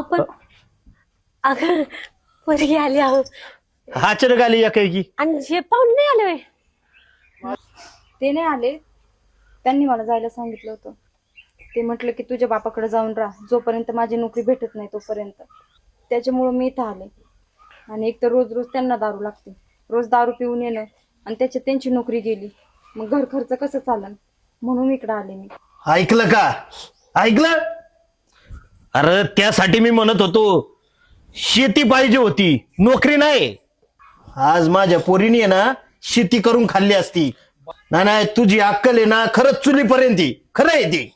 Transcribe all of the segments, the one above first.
पण अगं पोरगी आली आहो अचानक आली या काही आणि हे पाहून नाही आले होय. ते नाही आले. त्यांनी मला जायला सांगितलं होतं. ते म्हटलं की तुझ्या बापाकडे जाऊन राहा. जोपर्यंत माझी नोकरी भेटत नाही तोपर्यंत. त्याच्यामुळं मी इथं आले. आणि एक तर रोज रोज त्यांना दारू लागते. रोज दारू पिऊन येणं. आणि त्याच्यात त्यांची नोकरी गेली. मग घर खर्च कसं चालन? म्हणून इकडं आले मी. ऐकलं का? ऐकलं? अरे त्यासाठी मी म्हणत होतो शेती पाहिजे होती नोकरी नाही. आज माझ्या पोरीने आहे ना शेती करून खाल्ली असती. नाही नाही तुझी अक्कल आहे ना खरंच चुलीपर्यंत आहे. खरं आहे ती.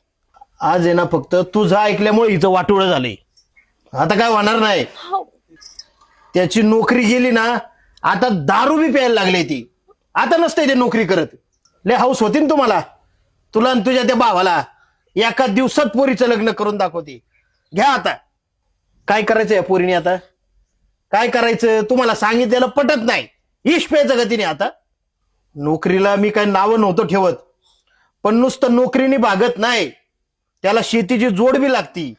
आज आहे ना फक्त तुझं ऐकल्यामुळे हिचं वाटोळं झालंय. आता काय होणार नाही. त्याची नोकरी गेली ना आता दारू बी प्यायला लागली ती. आता नसते ते नोकरी करत. लय हाऊस होती ना तुम्हाला? तुला आणि तुझ्या त्या भावाला एका दिवसात पोरीचं लग्न करून दाखवते. घ्या आता. काय करायचं या पोरीने आता? काय करायचं? तुम्हाला सांगितलेलं पटत नाही. इश प्यायचं गतीने आता. नोकरीला मी काही नावं नव्हतं ठेवत. पण नुसतं नोकरीने भागत नाही. त्याला शेतीची जोड बी लागती.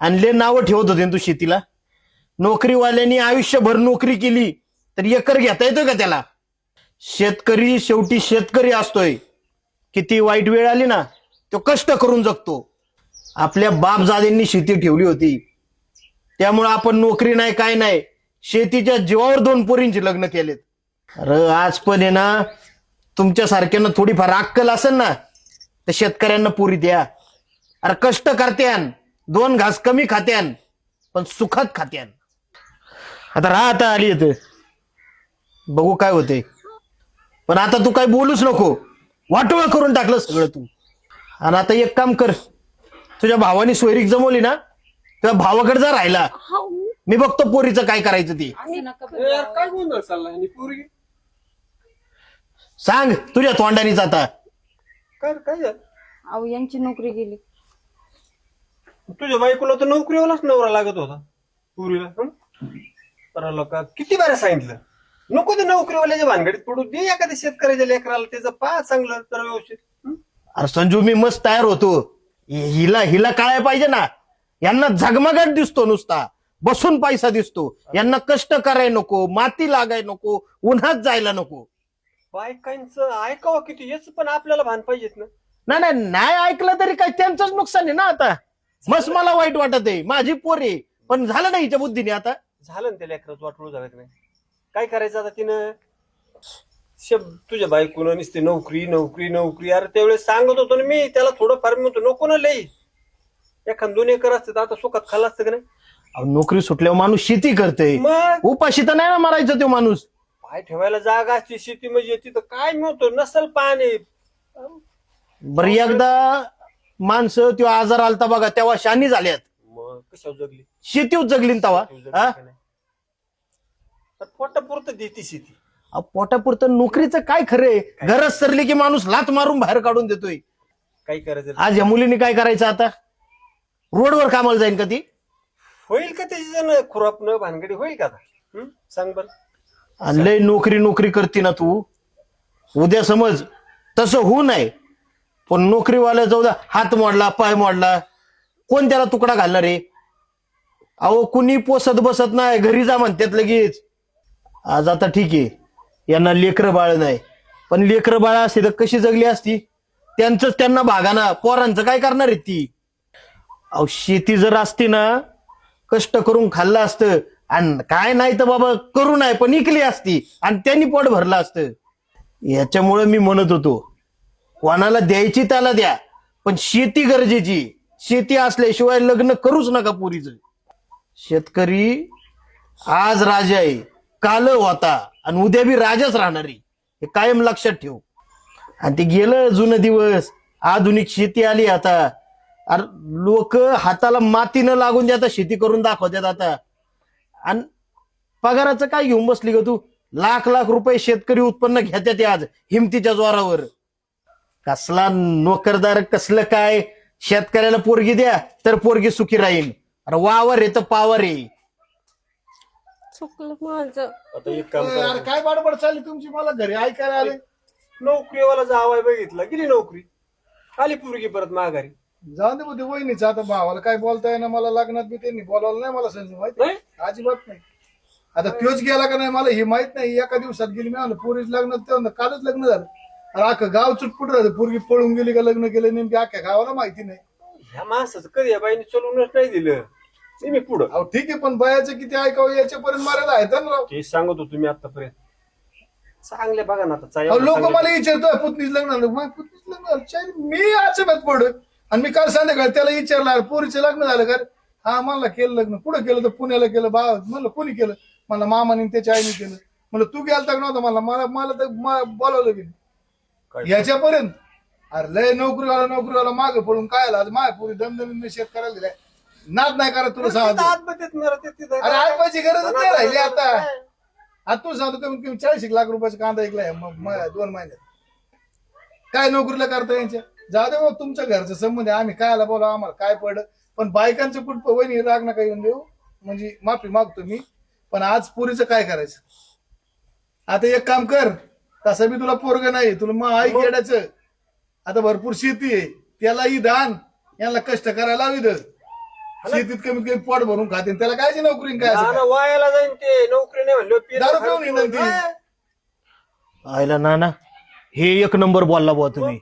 आणि ले नावं ठेवत होते तू शेतीला. नोकरीवाल्यांनी आयुष्यभर नोकरी केली तर एकर घेता येतं का त्याला? शेतकरी शेवटी शेतकरी असतोय. किती वाईट वेळ आली ना तो कष्ट करून जगतो. आपल्या बापजादेंनी शेती ठेवली होती. त्यामुळे आपण नोकरी नाही काय नाही. शेतीच्या जीवावर दोन पोरींची लग्न केलेत. अरे आज पण आहे ना तुमच्यासारख्यानं थोडीफार अक्कल असेल ना तर शेतकऱ्यांना पुरी द्या. अरे कष्ट करत्यान. दोन घास कमी खात्यान पण सुखात खात्यान. आता राह आता आली येत बघू काय होते पण आता तू काही बोलूच नको. वाटोळ करून टाकलं सगळं तू. आणि आता एक काम कर. तुझ्या भावानी सोयरीक जमवली ना तुझ्या भावाकडे जा राहिला हो. मी बघतो पोरीचं काय करायचं ते असं नका ए, यार काय गोंधळ चालला आणि पोरगी सांग तुझ्या तोंडानीच आता काय काय झालं? अहो यांची नोकरी गेली तुझ्या बायकोला तर नोकरीवालाच नवरा लागत होता पुरीला? तर लोक किती बारा सांगितलं नको ते नोकरीवाल्याच्या भानगडीत पडू दे एखाद्या शेतकऱ्याच्या लेकराला त्याचं पा चांगलं तर व्यवस्थित हं? अरे संजू मी मस्त तयार होतो हिला हिला काय पाहिजे ना. यांना झगमगाट दिसतो नुसता. बसून पैसा दिसतो. यांना कष्ट कराय नको माती लागाय नको उन्हात जायला नको. बायकांचं ऐकावं किती याच पण आपल्याला भान पाहिजेत ना. नाही नाही नाही ऐकलं तरी काय त्यांचंच नुकसान आहे ना आता. मस्त मला वाईट वाटत आहे. माझी पोर पण झालं नाही हिच्या बुद्धीने आता. झालं ना त्या लेकराचं वाटवू जावे नाही. काय करायचं आता तिनं? शब तुझ्या बायकोनं नुसती नोकरी नोकरी नोकरी. अरे त्यावेळेस सांगत होतो ना मी त्याला थोडं फार मी म्हणतो नको ना लई. एखाद दोन एकर असते तर आता सुखात खाल्ला असतं का नाही? अहो, नोकरी सुटल्यावर माणूस शेती करते मग? उपाशी तर नाही ना मारायचं तो माणूस. पाय ठेवायला जागा असते शेती म्हणजे तिथं काय मिळतो नसल पाणी. बरं एकदा माणसं तो आजार आलता बघा तेव्हा शानी झाल्यात. मग कशावर जगली? शेतीच जगली ना तवा जगली हा? पोटापुरतं देते शेती. अहो, पोटापुरतं नोकरीचं काय खरंय गरज सरली की माणूस लात मारून बाहेर काढून देतोय. काय करायचं आज या मुलीने काय करायचं आता? रोडवर कामाला जाईन का ती? होईल का त्याची जण? खुरापणं भानगडी होईल का आता? हं? सांग बर. आणि लय नोकरी नोकरी करते ना तू. उद्या समज तसं होऊ नये. पण नोकरीवाल्या जाऊ द्या हात मोडला पाय मोडला. कोण त्याला तुकडा घालणार आहे? अहो कुणी पोसत बसत नाही घरी जा म्हणतात लगेच. आज आता ठीक आहे. यांना लेकरं बाळ नाही. पण लेकरं बाळ असते तर कशी जगली असती? त्यांचंच त्यांना भागाना. पोरांचं काय करणार आहे ती? अहो शेती जर असती ना कष्ट करून खाल्लं असतं. आणि काय नाही तर बाबा करू नाही पण इकली असती. आणि त्यांनी पोट भरलं असतं. याच्यामुळं मी म्हणत होतो कोणाला द्यायची त्याला द्या. पण शेती गरजेची. शेती असल्याशिवाय लग्न करूच नका पुरीच. शेतकरी आज राजा आहे. काल होता आणि उद्या बी राजाच राहणार आहे. हे कायम लक्षात ठेव. आणि ते गेलं जुनं दिवस. आधुनिक शेती आली आता. अरे लोक हाताला माती न लागून द्या आता शेती करून दाखवतात आता. आणि पगाराचं काय घेऊन बसली ग तू? लाख लाख रुपये शेतकरी उत्पन्न घेतात आज हिमतीच्या जोरावर. कसला नोकरदार कसलं काय? शेतकऱ्याला पोरगी द्या तर पोरगी सुखी राहील. अरे वावर आहे तर पावर आहे. चुकलं माझं. आता एक काम अरे करा. काय बडबड चालली तुमची? मला घरी ऐकायला आले. नोकरीवाला जावाय बघितला गेली नोकरी. आली पोरगी परत माघारी. जाऊ दे ते वहिनीच आता भावाला काय बोलता येईना मला लग्नात बी त्यांनी बोलावलं नाही मला संजू माहिती नाही? अजिबात नाही. आता तोच गेला का नाही मला हे माहीत नाही. एका दिवसात गेली मी म्हणलं पोरीच लग्न कालच लग्न झालं. आणि अख्खं गाव चुटपुट झालं पोरगी पळून गेली का लग्न केलं नेमकी अख्ख्या गावाला माहिती नाही. ह्या माणसाचं कधी या बाईने चलवूनच नाही दिलं? मी पुढं. अहो ठीक आहे पण बयाचं किती ऐकावं याच्यापर्यंत मर्यादा आहेत ना राव. ते सांगत होतो मी आतापर्यंत. चांगले बघा ना आता लोक चांगले- मला विचारतो पुतणीच लग्न झालं मग पुतणीच लग्न झालं. मी अचानक पड आणि मी काल संध्याकाळी त्याला विचारलं पोरीचं लग्न झालं का? हा म्हणला केलं लग्न. कुठं केलं तर पुण्याला केलं बा म्हणलं कोणी केलं? मला मामाने त्याच्या आईने केलं. म्हणलं तू गेलता का नव्हता? मला मला मला तर म- बोलावलं बी काय? याच्यापर्यंत? अरे लय नोकरीवाला नोकरीवाला मागे पडून काय आला आज माय पुरी दमदमीने शेत करायला दिलाय. नाद नाही करा तुला सांगतो. मरत तिथं. अरे गरजच नाही राहिली आता. आता तू सांगतो कमीत कमी चाळीस एक लाख रुपयाचा कांदा ऐकलाय म- दोन महिन्यात. काय नोकरीला करता यांच्या? जाऊ दे तुमच्या घरचा संबंध आहे. आम्ही कायला बोला आम्हाला काय पड पण बायकांचं कुठ वहिनी राग नका येऊन देऊ. म्हणजे माफी मागतो मी. पण आज पुरीचं काय करायचं? आता एक काम कर. तसं बी तुला पोरग नाही तुला मग आई गेड्याचं आता भरपूर शेती आहे. त्यालाही दान. यांना कष्ट करायला लावी शेतीत कमीत कमी पोट भरून खाते त्याला कायची नोकरी काय असं ना, काय? ना, वायाला जाईन ते. नोकरी नाही म्हणलं दारू पिऊन हिंडन ती. आयला ना ना हे एक नंबर बोलला बुवा तुम्ही.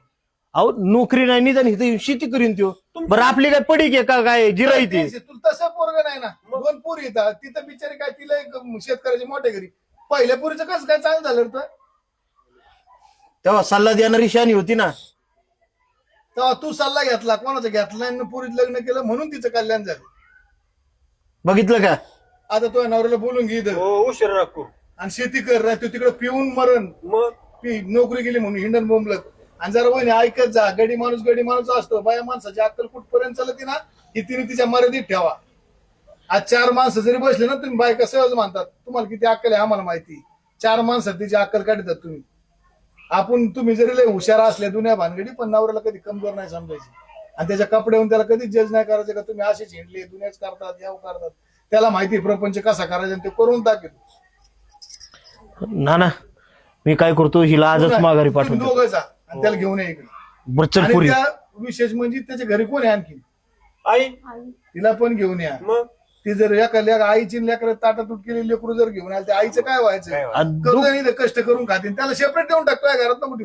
अहो नोकरी नाही निदान इथे शेती करीन त्यो. बरं आपली काय पडी आहे का काय? जिराई ती. तुला तसं पोरग नाही ना. दोन पोरी येतात तिथं बिचारी काय तिला एक शेतकऱ्याच्या मोठ्या घरी. पहिल्या पोरीचं कसं काय चांगलं झालं रे तुला? तेव्हा सल्ला देणारी शानी होती ना. तेव्हा तू सल्ला घेतला कोणाचा घेतला आणि पोरीत लग्न केलं म्हणून तिचं कल्याण झालं. बघितलं का? आता तो नवऱ्याला बोलून घे इथं. हो उशीर राखू. आणि शेती कर नाही तू तिकडे पिऊन मरण. मग? पी नोकरी गेली म्हणून हिंडन बोंबलत. आणि जरा वहिनी ऐकत जा गडी माणूस गडी माणूस असतो. बाया माणसाची अक्कल कुठपर्यंत चालती ना ही तिने तिच्या मर्यादित ठेवा. आज चार माणसं जरी बसले ना तुम्ही बायका सहज मानतात. तुम्हाला किती अक्कल आहे आम्हाला माहिती. चार माणसात तिची अक्कल काढतात तुम्ही. आपण तुम्ही जरी लय हुशार असले दुनिया भानगडी पण नवऱ्याला कधी कमजोर नाही समजायची. आणि त्याच्या कपड्याहून त्याला कधीच जज नाही करायचं का तुम्ही असेच हिंडले दुनियाच करतात याव करतात. त्याला माहिती प्रपंच कसा करायचा आणि ते करून टाकेल ना ना मी काय करतो हिला आजच माघारी पाठवतो. दोघं जा आणि त्याला घेऊन या इकडे. बरं चल आणि पुरी त्या विशेष म्हणजे त्याच्या घरी कोण आहे आणखी आई. तिला पण घेऊन या. मग? ती जर एका लेक आईची लेकर ताटातूट केलेली लेकरू जर घेऊन आले ते आईचं काय काय व्हायचं? आणि कष्ट करून खातील. त्याला सेपरेट देऊन टाकतोय घरात ना कुठे?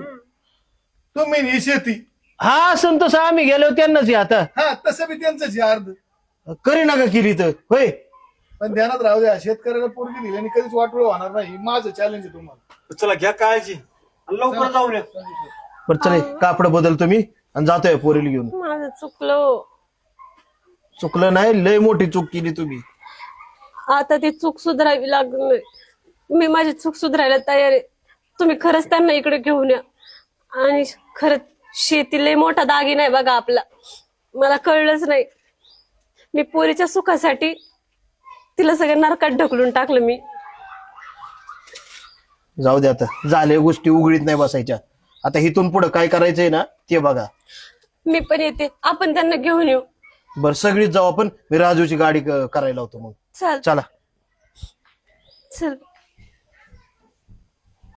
तुम्ही ही शेती. हा असं तसं आम्ही गेलो त्यांनाच आहे आता. हा तसं बी त्यांचंच आहे अर्ध. करी नका केली तर. होय. पण ध्यानात राहू द्या शेतकऱ्याला पोरगी दिली आणि कधीच वाटोळ होणार नाही. माझं चॅलेंज आहे तुम्हाला. चला घ्या काळजी. आणि लवकर जाऊन या. बरं चल कापड बदलतो मी आणि जातोय पोरीला घेऊन. माझं चुकलं चुकलं नाही लय मोठी चूक केली तुम्ही. आता ती चूक सुधारावी लागणार मी माझी चूक सुधारायला तयार आहे. तुम्ही खरंच त्यांना इकडे घेऊन या. आणि खरंच शेती लय मोठा दागिना आहे बघा आपला. मला कळलंच नाही. मी पोरीच्या सुखासाठी तिला सगळ्या नरकात ढकलून टाकलं मी. जाऊ दे आता. झाले गोष्टी उघडीत नाही बसायच्या. आता इथून पुढे काय करायचंय ना ते बघा. मी पण येते. आपण त्यांना घेऊन येऊ. बरं सगळीच जाऊ आपण. मी राजूची गाडी क- करायला होतो मग. चल. चला. चल.